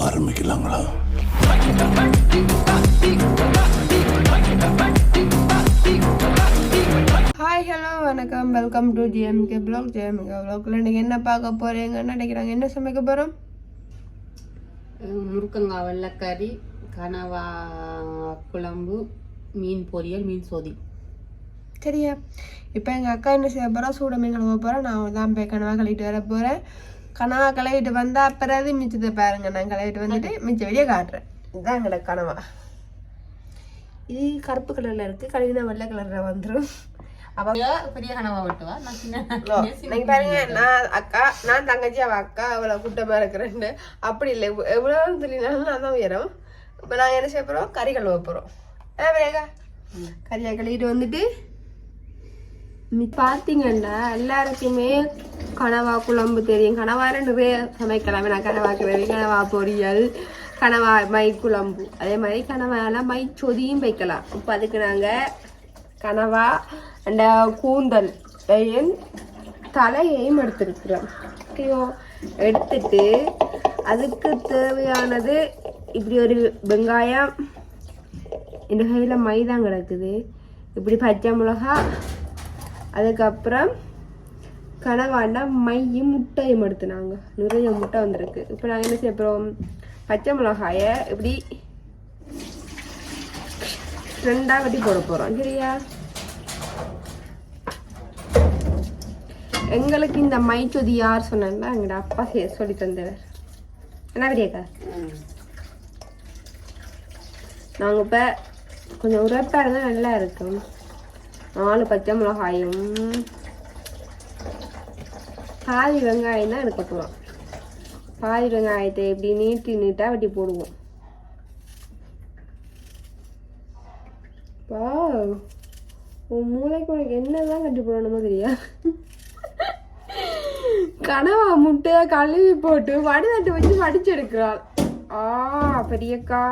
ஆரம்பிக்கலாங்களா? Hi hello வணக்கம். Welcome to GMK black GMK பிளாக்ல இன்னைக்கு என்ன பார்க்க போறீங்கன்னு நினைக்கிறாங்க. என்ன சமைக்க போறோம்? முருக்கங்காய் வெள்ளைக்கறி கனவா குழம்பு மீன் பொரியல் மீன் சோதி. சரியா. இப்போ எங்கள் அக்கா என்ன செய்ய போகிறா சூட மீன் கழுவ போகிறேன் நான் தான் போய் கனவா கழுவிட்டு வர போகிறேன் கனவா கழுவிட்டு வந்தால் பிறகு மிச்சத்தை பாருங்க. நான் கழுவிட்டு வந்துட்டு மிச்ச வெளியே காட்டுறேன். இதுதான் எங்களோட கனவா. இது கருப்பு கலரில் இருக்குது கழுவினா வெள்ளை கலரில் வந்துடும் அவ பெரிய கனவா வெட்டுவா? நான் சின்ன நீங்க பாருங்க. நான் அக்கா நான் தங்கச்சி அவ அக்கா அவ்வளவு கூட்டமா இருக்கிறேன்னு அப்படி இல்லை. எவ்வ- எவ்வளவு சொல்லினாலும் நான் தான் உயரம். இப்போ நாங்கள் என்ன செய்ய கறி கழுவ போறோம். ஆ வேகா. கறியை கழுவிட்டு வந்துட்டு நீ பார்த்தீங்கன்னா எல்லாருக்குமே கனவா குழம்பு தெரியும். கனவார நிறைய சமைக்கலாம். நான் கனவா கிழவி கனவா பொரியல் கனவா மை குழம்பு. அதே மாதிரி கனவாலாம் மை சொதியும் வைக்கலாம். இப்போ அதுக்கு நாங்கள் கனவா அந்த கூந்தல் தலையையும் எடுத்துருக்குறோம். ஓகேயோ எடுத்துட்டு அதுக்கு தேவையானது இப்படி ஒரு வெங்காயம் இந்த கையில் மைதான் கிடக்குது. இப்படி பச்சை மிளகா அதுக்கப்புறம் கனவாண்டா மையும் முட்டையும் எடுத்துனாங்க நிறைய முட்டை வந்திருக்கு. இப்போ நாங்கள் என்ன செய்ய அப்புறம் பச்சை மிளகாயை இப்படி ரெண்டாக வெட்டி போட போகிறோம் சரியா? எங்களுக்கு இந்த மைச்சொதி யார் சொன்னா எங்களோட அப்பா செய்ய சொல்லி தந்தவர். என்ன பெரியக்கா நாங்கள் இப்போ கொஞ்சம் உரப்பாக இருந்தால் நல்லா இருக்கும். நாலு பச்சை மிளகாயும் பாதி வெங்காயம் தான் எடுக்க போகிறோம் பாதி வெங்காயத்தை இப்படி நீட்டி நீட்டாக வெட்டி போடுவோம். வா உன் மூளைக்கு உனக்கு என்னதான் கட்டி போடணுமோ தெரியா? கனவா முட்டையை கழுவி போட்டு வடிதட்டு வச்சு வடிச்செடுக்கிறாள். ஆ பெரியக்கா.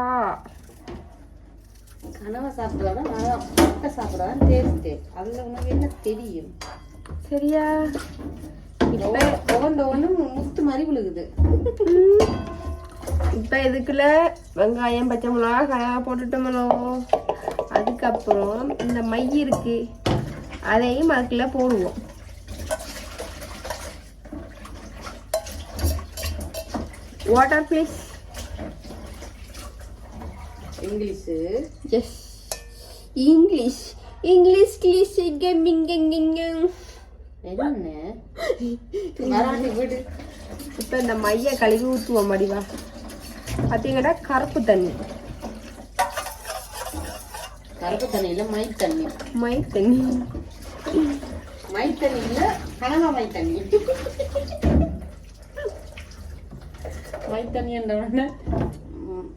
கனவா சாப்பிட்றதா நல்லா முட்டை சாப்பிட்றதான் டேஸ்ட்டு அதில் உனக்கு என்ன தெரியும்? சரியா? இப்ப ஒவ்வொன்று ஒன்றும் முத்து மாதிரி விழுகுது. இப்ப இதுக்குள்ள வெங்காயம் பச்சை மிளகா கனவா போட்டுட்டோமலோ அதுக்கப்புறம் இந்த மை இருக்கு. அதையும் அதுக்குள்ள போடுவோம். Water please English. Yes English English கிளீஷ் coming என்ன வராட்டி விடு இப்போ இந்த மைய கழுவி ஊற்றுவோம் மடிவா. பார்த்தீங்கன்னா கருப்பு தண்ணி. கருப்பு தண்ணியில் மை தண்ணி. மை தண்ணி. மை தண்ணியில் கனவா மை தண்ணி. மை தண்ணி என்ற உடனே ம்,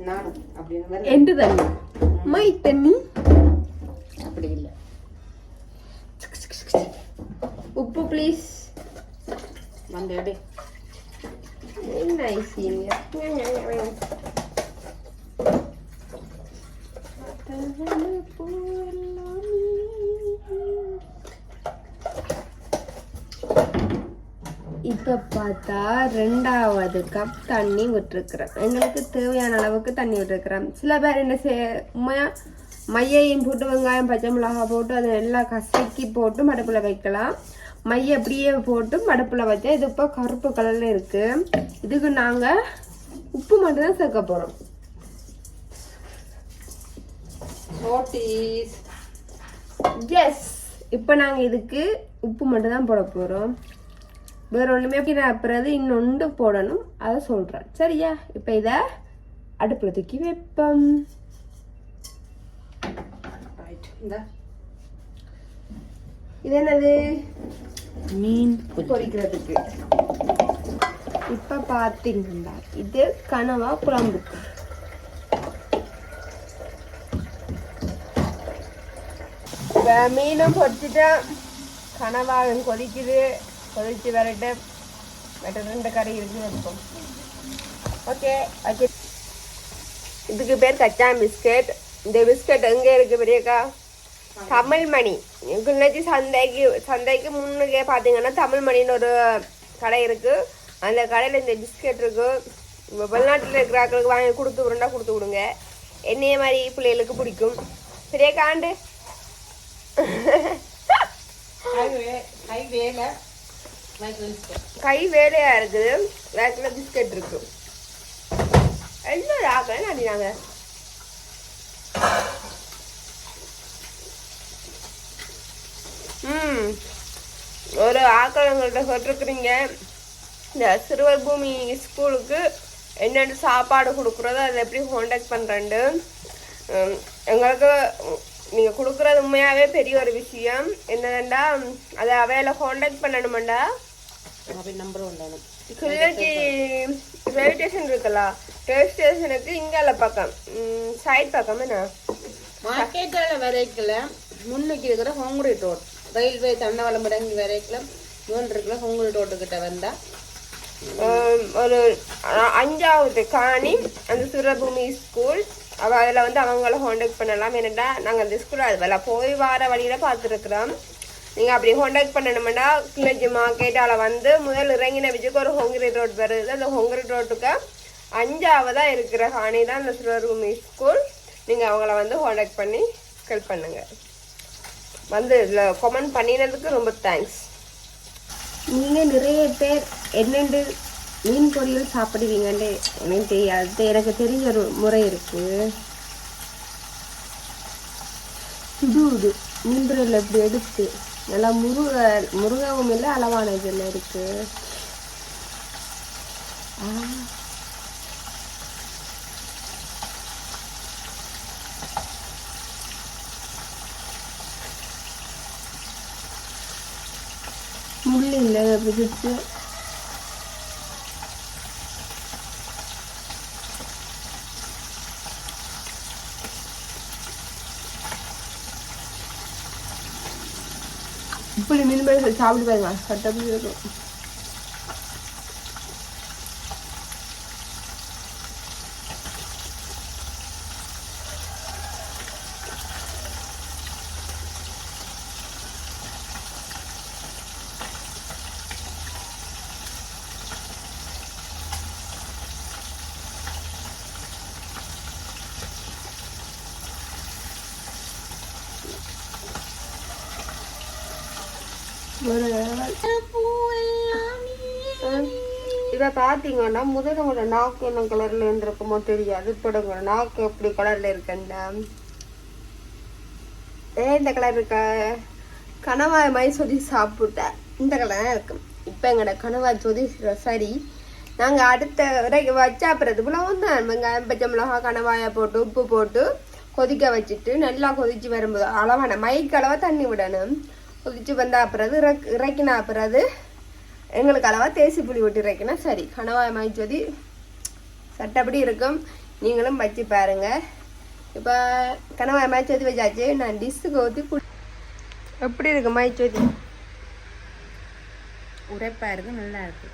நானும் அப்படின்னு மாதிரி. தண்ணி. மை. தண்ணி அப்படி இல்லை உப்பு ப்ளீஸ் வந்து எடு நைஸ் இப்போ பார்த்தா ரெண்டாவது கப் தண்ணி விட்டுருக்குறேன். எங்களுக்கு தேவையான அளவுக்கு தண்ணி விட்டுருக்குறேன். சில பேர் என்ன செய்ய உண்மையாக மையையும் போட்டு வெங்காயம் பச்சை மிளகாய் போட்டு அதை எல்லாம் கசக்கி போட்டு மடுப்பில் வைக்கலாம். மைய அப்படியே போட்டு மடுப்பில் வச்சா இது இப்போ கருப்பு கலரில் இருக்குது இதுக்கு நாங்கள் உப்பு மட்டும்தான் சேர்க்க போகிறோம் எஸ் இப்போ நாங்கள் இதுக்கு உப்பு மட்டும் தான் போட போகிறோம் வேற ஒன்றுமே பிறகு இன்னொன்று போடணும். அதை சொல்கிறேன் சரியா? இப்போ இதை அடுப்பில் தூக்கி வைப்போம். இது என்னது? மீன் பொரிக்கிறதுக்கு. இப்போ பார்த்தீங்கன்னா இது கனவா குழம்புக்கு இப்போ மீனும் பொரிச்சுட்டேன். கனவாகும் கொதிக்குது. கொதிச்சு வரட்டு வேற ரெண்டு கறி இருக்கு வைப்போம் ஓகே ஓகே இதுக்கு பேர் கச்சா பிஸ்கெட். இந்த பிஸ்கெட் எங்கே இருக்கு பெரியக்கா? தமிழ்மணி கிண்ணச்சி சந்தைக்கு சந்தைக்கு முன்னுக்கே பார்த்தீங்கன்னா தமிழ்மணின்னு ஒரு கடை இருக்கு. அந்த கடையில் இந்த பிஸ்கெட் இருக்கு. இப்போ வெளிநாட்டில் இருக்கிற ஆட்களுக்கு வாங்கி கொடுத்து விடுண்டா கொடுத்து விடுங்க. என்னைய மாதிரி பிள்ளைகளுக்கு பிடிக்கும். சரியா காண்டு கை வே- கை வேலையா இருக்குது வேக்கில் பிஸ்கட் இருக்கு. என்ன ஆக்கணும் அடினாங்க ம். ஒரு ஆக்கள் எங்கள்கிட்ட சொல்லிருக்கிறீங்க. இந்த சிறுவர் பூமி ஸ்கூலுக்கு என்னென்ன சாப்பாடு கொடுக்குறதோ அதை எப்படி காண்டாக்ட் பண்ணுறேன்ட்டு எங்களுக்கு நீங்கள் கொடுக்குறது உண்மையாகவே பெரிய ஒரு விஷயம். என்னதுண்டா அதை அவையில காண்டாக்ட் பண்ணணுமாண்டா? நம்பர் கிளிநொச்சி ரயில்வே ஸ்டேஷன் இருக்குல்ல ரயில்வே ஸ்டேஷனுக்கு இங்கால பக்கம். சைட் பக்கம் என்ன? மார்க்கெட்டால வரைக்கல முன்னுக்கு இருக்கிற ஹோங்குடி ரோட் ரயில்வே தண்டவாளம் இடங்கி வரைக்கல மூன்று இருக்கிற ஹோங்குடி ரோட்டு கிட்ட வந்தா. ஒரு அஞ்சாவது காணி அந்த சிறபூமி ஸ்கூல் அவள் அதில் வந்து அவங்கள காண்டாக்ட் பண்ணலாம். என்னடா நாங்கள் அந்த ஸ்கூல் அதில் போய் வர வழியில் பார்த்துருக்குறோம் நீங்கள் அப்படி காண்டாக்ட் பண்ணணுமெண்டா கிளஞ்சி மார்க்கெட்டால் வந்து முதல் இறங்கின விஜய்க்கு ஒரு ஹொங்கிரி ரோட் வருது. அந்த ஹொங்கிரி ரோட்டுக்கு அஞ்சாவதாக இருக்கிற ஹானி தான் அந்த சிறுவர்பூமி ஸ்கூல் நீங்கள் அவங்கள வந்து காண்டாக்ட் பண்ணி ஹெல்ப் பண்ணுங்க. வந்து இதில் கமெண்ட் பண்ணினதுக்கு ரொம்ப தேங்க்ஸ் நீங்கள் நிறைய பேர் என்னென்று மீன் பொரியல் சாப்பிடுவீங்கன்னு எனக்கு தெரியாது. எனக்கு தெரிஞ்ச ஒரு முறை இருக்கு. சுடுது. மீன் பொரியல் இப்படி எடுத்து? நல்லா முருக முருகவும் இல்லை அளவான இதில் இருக்கு? ஆ. முள் இல்லை பிடிச்சு மீன் பொரியல் சாப்பிட்டு பாருங்க சட்டப்படி இருக்கும் இதை பார்த்தீங்கன்னா முதலோட நாக்கு என்ன கலரில் இருந்திருக்குமோ தெரியாது. இப்போ நாக்கு எப்படி கலரில் இருக்குன்னா. ஏ இந்த கலர் இருக்க? கணவாய் மாதிரி சொல்லி சாப்பிட்டேன் இந்த கலர் தான் இருக்கும். இப்போ எங்களோட கணவாய் சொல்லி சரி. நாங்கள் அடுத்த வரைக்கு வச்சாப்புறதுக்குள்ள தான். வெங்காயம் பச்சை மிளகா கணவாயை போட்டு உப்பு போட்டு கொதிக்க வச்சுட்டு நல்லா கொதிச்சு வரும்போது அளவான மைக்கு அளவாக தண்ணி விடணும். கொதிச்சு வந்தா பிறகு இறக் இறக்கினா பிறகு எங்களுக்கு அளவா தேசி புளி விட்டு இறக்கினா சரி. கணவாய் மைச்சொதி சட்டப்படி இருக்கும். நீங்களும் வச்சு பாருங்க. இப்போ கணவாய் மைச்சொதி வச்சாச்சு. நான் டிஷ்ஷுக்கு ஊற்றி குடி எப்படி இருக்கு மைச்சொதி உரைப்பா இருக்கு நல்லா இருக்கு.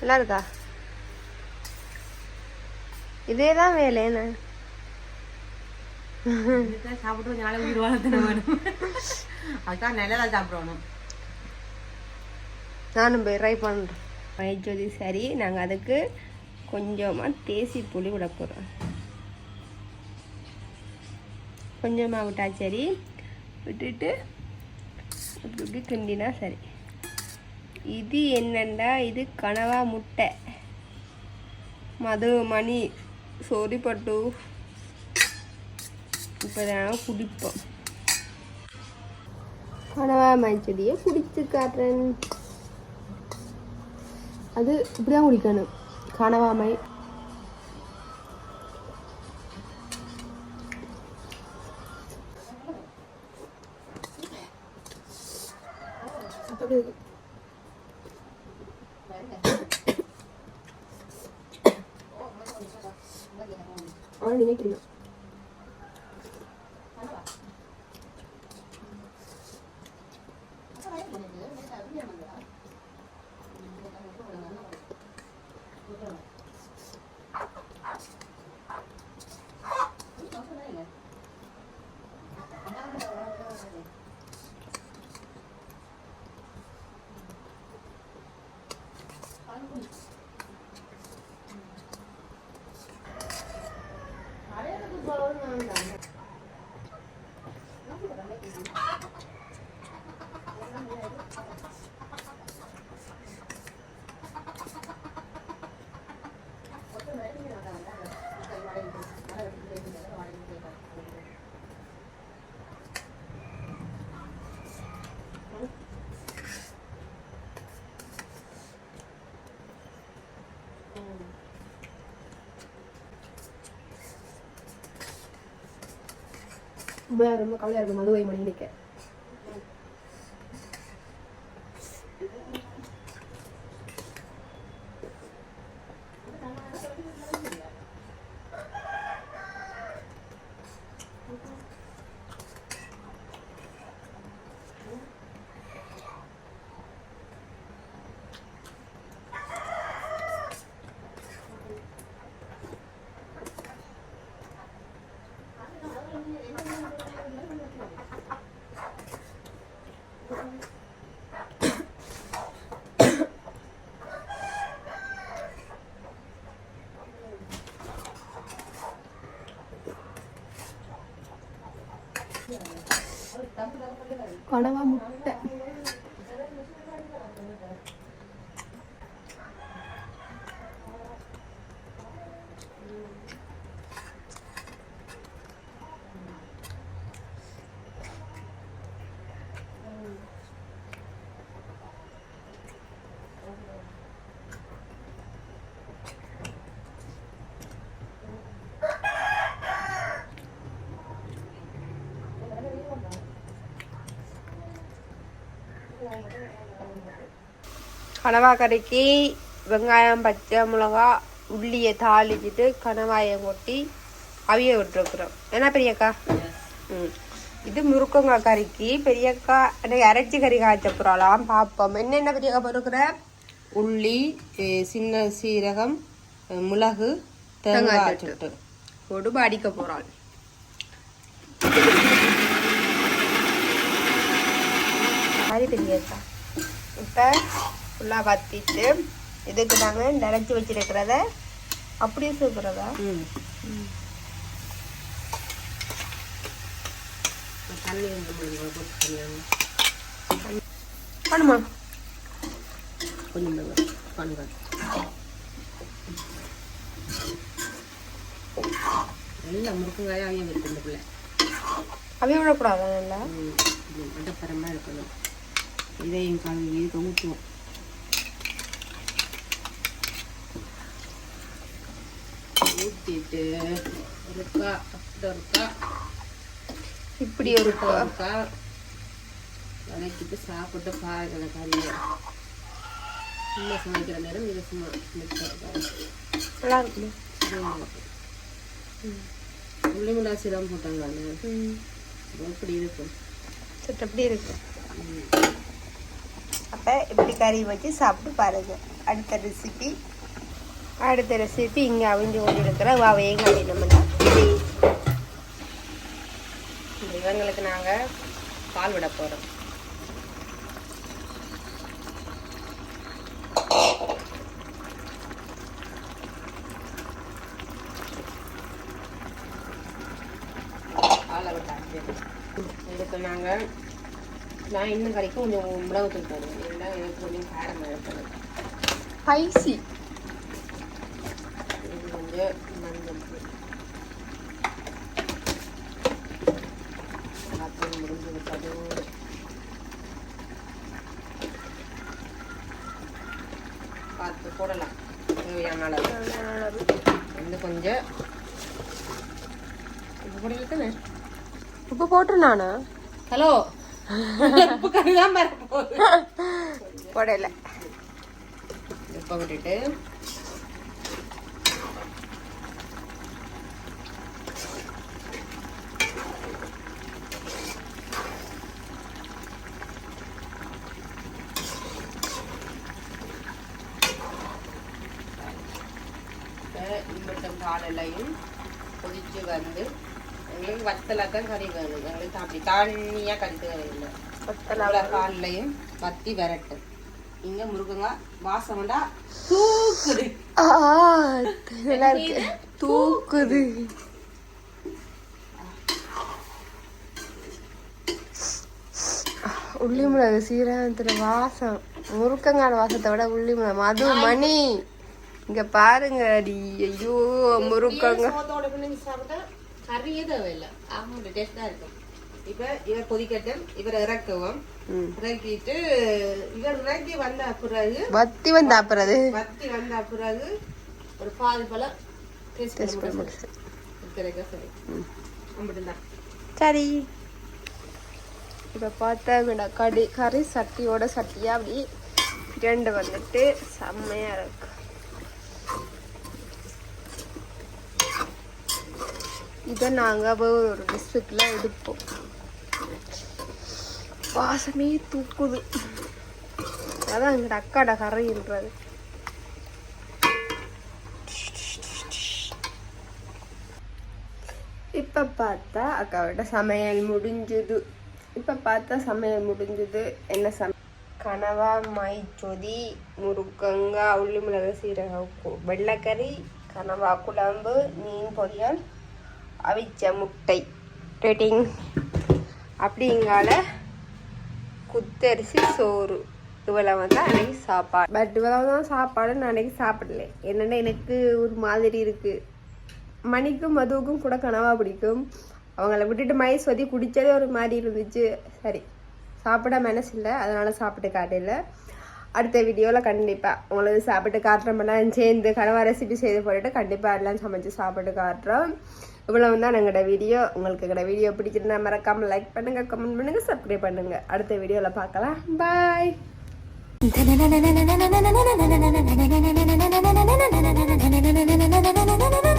நல்லா இருக்கா? இதே தான் வேலை என்ன? இதுதான் சாப்பிட்டு நாளை உயிர் வாழ்த்துன வேணும் அதுதான் நல்லதா சாப்பிடணும். நானும் போய் ட்ரை பண்ணுறேன் மைச்சொதி சரி நாங்கள் அதுக்கு கொஞ்சமாக தேசி புளி விட போகிறோம் கொஞ்சமாக விட்டா சரி. விட்டுட்டு இப்படி இப்படி கிண்டினா சரி. இது என்னண்டா? இது கனவா முட்டை. மது மணி சோதிப்பட்டு இப்போ நாங்கள் குடிப்போம். கனவா மஞ்சடியை குடித்து காட்டுறேன். அது இப்படிதான் குடிக்கணும். கனவாமை ரொம்ப ரொம்ப கவலையாக இருக்கும் மதுவை மணி நிற்க கனவா முட்டை. கனவா கறிக்கு வெங்காயம் பச்சை மிளகா உள்ளியை தாளிச்சிட்டு கனவாயை கொட்டி அவிய விட்டுருக்குறோம் என்ன பெரியக்கா ம் இது முருக்கங்காய் கறிக்கு பெரியக்கா எனக்கு அரைச்சி கறி காய்ச்ச போகிறாளாம் பார்ப்போம் என்னென்ன பெரியக்கா பொறுக்கிற உள்ளி சின்ன சீரகம் மிளகு தேங்காய் சுட்டு போட்டு அடிக்க போகிறாள் மாதிரி பெரியக்கா இப்போ ஃபுல்லாக வத்திட்டு இதுக்கு நாங்கள் நிறச்சி வச்சிருக்கிறத அப்படியே தண்ணி பண்ணுமா? கொஞ்சம் பண்ணுங்க. எல்லாம் முருங்கைக்காயும் இருக்கு இந்த பிள்ளை. அவைய விடக்கூடாதா நல்லா? மண்டப்பரமாக இருக்கணும். இதையும் கழுவி இதுக்கு ஊற்றுவோம் ஊற்றிட்டு இருக்கா அப்படி இருக்கா? இப்படி ஒரு இருக்கா? வதக்கிட்டு சாப்பிட்டு பாருங்க கறியை சும்மா சமைக்கிற நேரம் இது சும்மா நல்லா இருக்குமே. உள்ளி மிளகா சீரம் போட்டாங்க ம். எப்படி இருக்கும் சரி அப்படி இருக்கு. அப்போ இப்படி கறி வச்சு சாப்பிட்டு பாருங்க. அடுத்த ரெசிபி அடுத்த ரெசிபி இங்கே அவிஞ்சு கொண்டு இருக்கிற வாவையும் கட்டினோம்னா இவங்களுக்கு நாங்கள் பால் விட போகிறோம் இதுக்கு நாங்கள் நான் இன்னும் கறிக்கும் கொஞ்சம் மிளகு தூள் தருவேன் இல்லை எனக்கு கொஞ்சம் காரம் இருக்கணும் ஸ்பைசி மஞ்சள் தூள் எல்லாத்தையும் முடிஞ்சு விட்டது பார்த்து போடலாம். தேவையான அளவு. வந்து கொஞ்சம் உப்பு போடல தானே உப்பு ஹலோ. உப்பு கறி தான் போகுது. போடல. உப்பை விட்டுட்டு வந்து எங்களுக்கு வத்தலாக தான் கறி வேணும். எங்களுக்கு அப்படி தண்ணியாக கறி தேவையில்லை. வத்தலா காலையும் பத்தி விரட்டு. இங்க முருகங்க வாசம்டா தூக்குது. தூக்குது. உள்ளி மிளகு சீரகத்துல வாசம். முருக்கங்கான வாசத்தை விட உள்ளி மிளகு மது மணி இங்க பாருங்க அடி. ஐயோ சாப்பிட்டா கறியே தேவையில்லை. அவங்க டேஸ்ட் தான் இருக்கும். இப்ப இவர் கொதிக்கட்டும். இவர் இறக்குவோம். இறக்கிட்டு இவர் இறக்கி வந்த பிறகு வத்தி வந்து அப்புறது வத்தி வந்த பிறகு ஒரு பாதி பழம் டேஸ்ட் பண்ண முடியும். சரி. இப்போ பார்த்தா கடி கறி சட்டியோட சட்டியாக அப்படி. ரெண்டு வந்துட்டு செம்மையாக இருக்கு. இதை நாங்கள் ஒரு டிஸ்ட்ரிக்டில் எடுப்போம். வாசமே தூக்குது. அதான் எங்கட அக்காட கரையின்றது. இப்போ பார்த்தா அக்காவோட சமையல் முடிஞ்சது. இப்போ பார்த்தா சமையல் முடிஞ்சது. என்ன சம கனவா மைச்சொதி முருக்கங்கா உள்ளி மிளகு சீரகம் வெள்ளைக்கறி கனவா குழம்பு மீன் பொரியல் அவிச்ச முட்டை. ரேட்டிங் அப்படிங்கால குத்தரிசி சோறு. இவ்வளவு வந்து அன்னைக்கு சாப்பாடு. பட் இவ்வளவு தான் சாப்பாடு நான் அன்னைக்கு சாப்பிடல. என்னென்னா எனக்கு ஒரு மாதிரி இருக்குது மணிக்கும் மதுவுக்கும் கூட கனவாக பிடிக்கும். அவங்கள விட்டுட்டு மைஸ் சொதி குடித்ததே ஒரு மாதிரி இருந்துச்சு. சரி சாப்பிட மனசு இல்லை அதனால் சாப்பிட்டு காட்டல. அடுத்த வீடியோவில் கண்டிப்பாக உங்களுக்கு சாப்பிட்டு காட்டுறோம்னா சேர்ந்து கனவா ரெசிபி செய்து போட்டுட்டு கண்டிப்பாக எல்லாம் சமைச்சு சாப்பிட்டு காட்டுறோம். இவ்வளவு தான் எங்களோட வீடியோ உங்களுக்கு எங்களோட வீடியோ பிடிச்சிருந்தா மறக்காமல் லைக் பண்ணுங்க கமெண்ட் பண்ணுங்கள் சப்ஸ்கிரைப் பண்ணுங்கள் அடுத்த வீடியோவில் பார்க்கலாம். பாய் na na na na